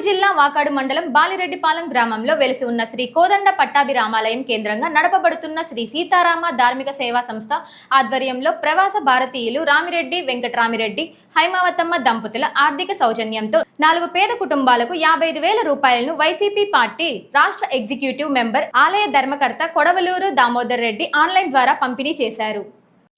మెదక్ జిల్లా వాకాడు మండలం బాలిరెడ్డిపాలెం గ్రామంలో వెలిసి ఉన్న శ్రీ కోదండ పట్టాభిరామాలయం కేంద్రంగా నడపబడుతున్న శ్రీ సీతారామ ధార్మిక సేవా సంస్థ ఆధ్వర్యంలో ప్రవాస భారతీయులు రామిరెడ్డి వెంకటరామిరెడ్డి హైమావతమ్మ దంపతుల ఆర్థిక సౌజన్యంతో నాలుగు పేద కుటుంబాలకు యాభై ఐదు వేల రూపాయలను వైసీపీ పార్టీ రాష్ట్ర ఎగ్జిక్యూటివ్ మెంబర్ ఆలయ ధర్మకర్త కొడవలూరు దామోదర్ రెడ్డి ఆన్లైన్ ద్వారా పంపిణీ చేశారు.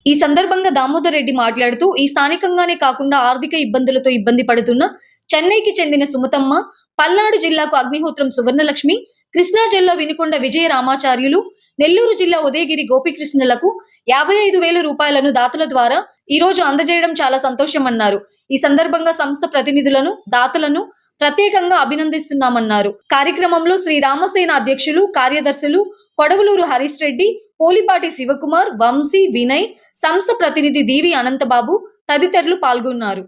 ఈ సందర్భంగా దామోదర్ రెడ్డి మాట్లాడుతూ ఈ స్థానికంగానే కాకుండా ఆర్థిక ఇబ్బందులతో ఇబ్బంది పడుతున్న చెన్నైకి చెందిన సుమతమ్మ పల్నాడు జిల్లాకు అగ్నిహోత్రం సువర్ణలక్ష్మి కృష్ణా జిల్లా వినుకొండ విజయ రామాచార్యులు నెల్లూరు జిల్లా ఉదయగిరి గోపికృష్ణులకు యాభై ఐదు వేల రూపాయలను దాతల ద్వారా ఈ రోజు అందజేయడం చాలా సంతోషమన్నారు. ఈ సందర్భంగా సంస్థ ప్రతినిధులను దాతలను ప్రత్యేకంగా అభినందిస్తున్నామన్నారు. కార్యక్రమంలో శ్రీ రామసేన అధ్యక్షులు కార్యదర్శులు కొడవలూరు హరీష్ రెడ్డి పోలిపాటి శివకుమార్ వంశీ వినయ్ సంస్థ ప్రతినిధి దీవి అనంతబాబు తదితరులు పాల్గొన్నారు.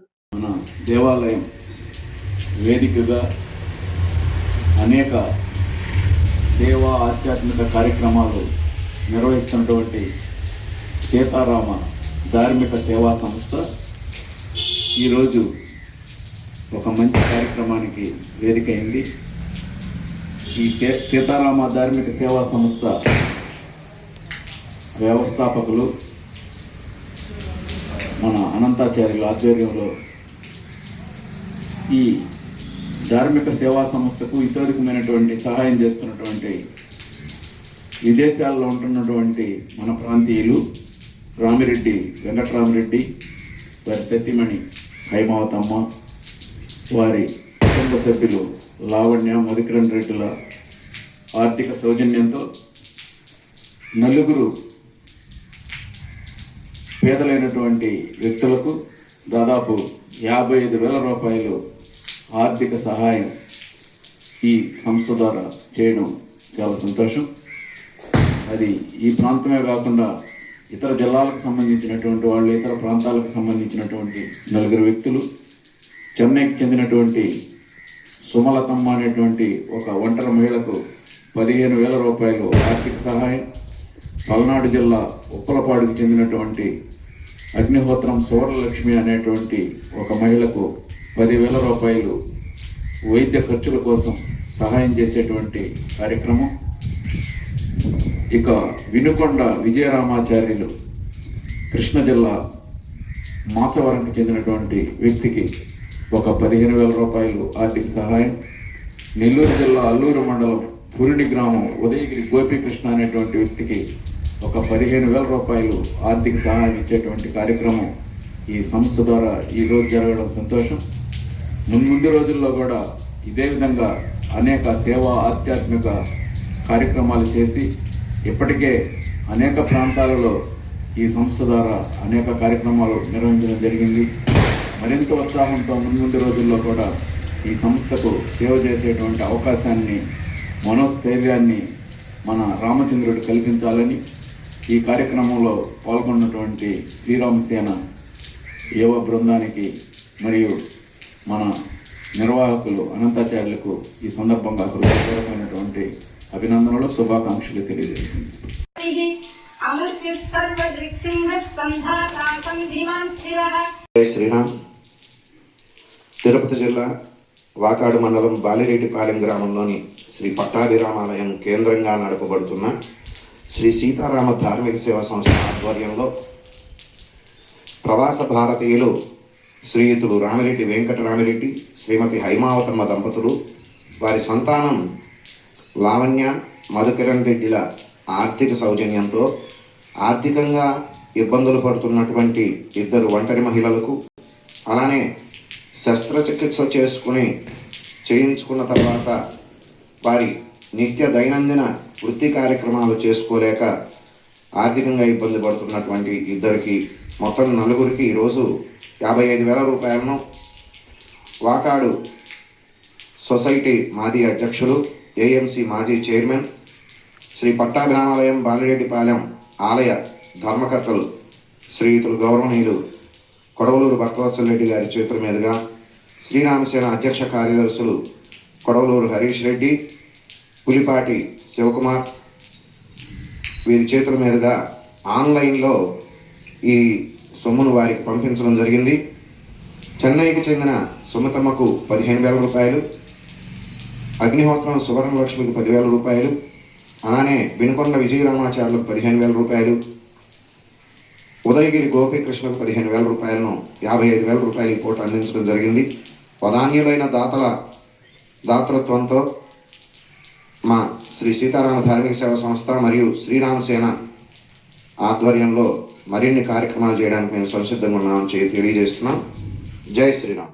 దేవాలయం వేదికగా అనేక సేవా ఆధ్యాత్మిక కార్యక్రమాలు నిర్వహిస్తున్నటువంటి సీతారామ ధార్మిక సేవా సంస్థ ఈరోజు ఒక మంచి కార్యక్రమానికి వేదిక అయింది. ఈ సీతారామ ధార్మిక సేవా సంస్థ వ్యవస్థాపకులు మన అనంతాచార్యుల ఆధ్వర్యంలో ఈ ధార్మిక సేవా సంస్థకు ఇతోధికమైనటువంటి సహాయం చేస్తున్నటువంటి విదేశాల్లో ఉంటున్నటువంటి మన ప్రాంతీయులు రామిరెడ్డి వెంకటరామిరెడ్డి వారి సత్యమణి హైమావతమ్మ వారి కుటుంబ సభ్యులు లావణ్య మధుకిరణ్ రెడ్డిల ఆర్థిక సౌజన్యంతో నలుగురు పేదలైనటువంటి వ్యక్తులకు దాదాపు యాభై ఐదు వేల రూపాయలు ఆర్థిక సహాయం ఈ సంస్థ ద్వారా చేయడం చాలా సంతోషం. అది ఈ ప్రాంతమే కాకుండా ఇతర జిల్లాలకు సంబంధించినటువంటి వాళ్ళు ఇతర ప్రాంతాలకు సంబంధించినటువంటి నలుగురు వ్యక్తులు చెన్నైకి చెందినటువంటి సుమలతమ్మ అనేటువంటి ఒక ఒంటరి మహిళకు పదిహేను వేల రూపాయలు ఆర్థిక సహాయం పల్నాడు జిల్లా ఉప్పలపాడుకు చెందినటువంటి అగ్నిహోత్రం సువర్ణలక్ష్మి అనేటువంటి ఒక మహిళకు పదివేల రూపాయలు వైద్య ఖర్చుల కోసం సహాయం చేసేటువంటి కార్యక్రమం. ఇక వినుకొండ విజయరామాచార్యులు కృష్ణ జిల్లా మాచవరంకి చెందినటువంటి వ్యక్తికి ఒక పదిహేను వేల రూపాయలు ఆర్థిక సహాయం. నెల్లూరు జిల్లా అల్లూరు మండలం పురిడి గ్రామం ఉదయగిరి గోపీకృష్ణ అనేటువంటి వ్యక్తికి ఒక పదిహేను వేల రూపాయలు ఆర్థిక సహాయం ఇచ్చేటువంటి కార్యక్రమం ఈ సంస్థ ద్వారా ఈరోజు జరగడం సంతోషం. మున్ముందు రోజుల్లో కూడా ఇదే విధంగా అనేక సేవా ఆధ్యాత్మిక కార్యక్రమాలు చేసి ఇప్పటికే అనేక ప్రాంతాలలో ఈ సంస్థ ద్వారా అనేక కార్యక్రమాలు నిర్వహించడం జరిగింది. మరింత ఉత్సాహంతో మున్ముందు రోజుల్లో కూడా ఈ సంస్థకు సేవ చేసేటువంటి అవకాశాన్ని మనోస్థైర్యాన్ని మన రామచంద్రుడు కల్పించాలని ఈ కార్యక్రమంలో పాల్గొన్నటువంటి శ్రీరామసేన యువ బృందానికి మరియు మన నిర్వాహకులు అనంతాచార్యులకు ఈ సందర్భంగా హృదయపూర్వకమైనటువంటి అభినందనలు శుభాకాంక్షలు తెలియజేస్తుంది శ్రీరామ్. తిరుపతి జిల్లా వాకాడు మండలం బాలిరెడ్డిపాలెం గ్రామంలోని శ్రీ పట్టాభిరామాలయం కేంద్రంగా నడపబడుతున్న శ్రీ సీతారామ ధార్మిక సేవా సంస్థ ఆధ్వర్యంలో ప్రవాస భారతీయులు శ్రీయుతులు రామిరెడ్డి వెంకటరామిరెడ్డి శ్రీమతి హైమావతమ్మ దంపతులు వారి సంతానం లావణ్య మధుకిరణ్ రెడ్డిల ఆర్థిక సౌజన్యంతో ఆర్థికంగా ఇబ్బందులు పడుతున్నటువంటి ఇద్దరు ఒంటరి మహిళలకు అలానే శస్త్రచికిత్స చేసుకుని చేయించుకున్న తర్వాత వారి నిత్య దైనందిన వృత్తి కార్యక్రమాలు చేసుకోలేక ఆర్థికంగా ఇబ్బంది పడుతున్నటువంటి ఇద్దరికి మొత్తం నలుగురికి ఈరోజు యాభై ఐదు వేల రూపాయలను వాకాడు సొసైటీ మాజీ అధ్యక్షులు ఏఎంసి మాజీ చైర్మన్ శ్రీ పట్టాభిరామాలయం బాలిరెడ్డిపాలెం ఆలయ ధర్మకర్తలు శ్రీయుతులు గౌరవనీయులు కొడవలూరు భక్తవత్సలరెడ్డి గారి చేతుల మీదుగా శ్రీరామసేన అధ్యక్ష కార్యదర్శులు కొడవలూరు హరీష్ రెడ్డి పులిపాటి శివకుమార్ వీరి చేతుల మీదుగా ఆన్లైన్లో ఈ సొమ్మును వారికి పంపించడం జరిగింది. చెన్నైకి చెందిన సుమతమ్మకు పదిహేను వేల రూపాయలు అగ్నిహోత్రం సువర్ణలక్ష్మికి పదివేల రూపాయలు అలానే వినుకొండ విజయరామాచార్యులకు పదిహేను వేల రూపాయలు ఉదయగిరి గోపీకృష్ణకు పదిహేను వేల రూపాయలను యాభై ఐదు వేల రూపాయలు ఈ పూట అందించడం జరిగింది. ప్రధాన్యులైన దాతల దాతృత్వంతో మా శ్రీ సీతారామ ధార్మిక సేవా సంస్థ మరియు శ్రీరామసేన ఆధ్వర్యంలో మరిన్ని కార్యక్రమాలు చేయడానికి మేము సంసిద్ధంగా ఉన్నామని తెలియజేస్తున్నాం. జై శ్రీరామ్.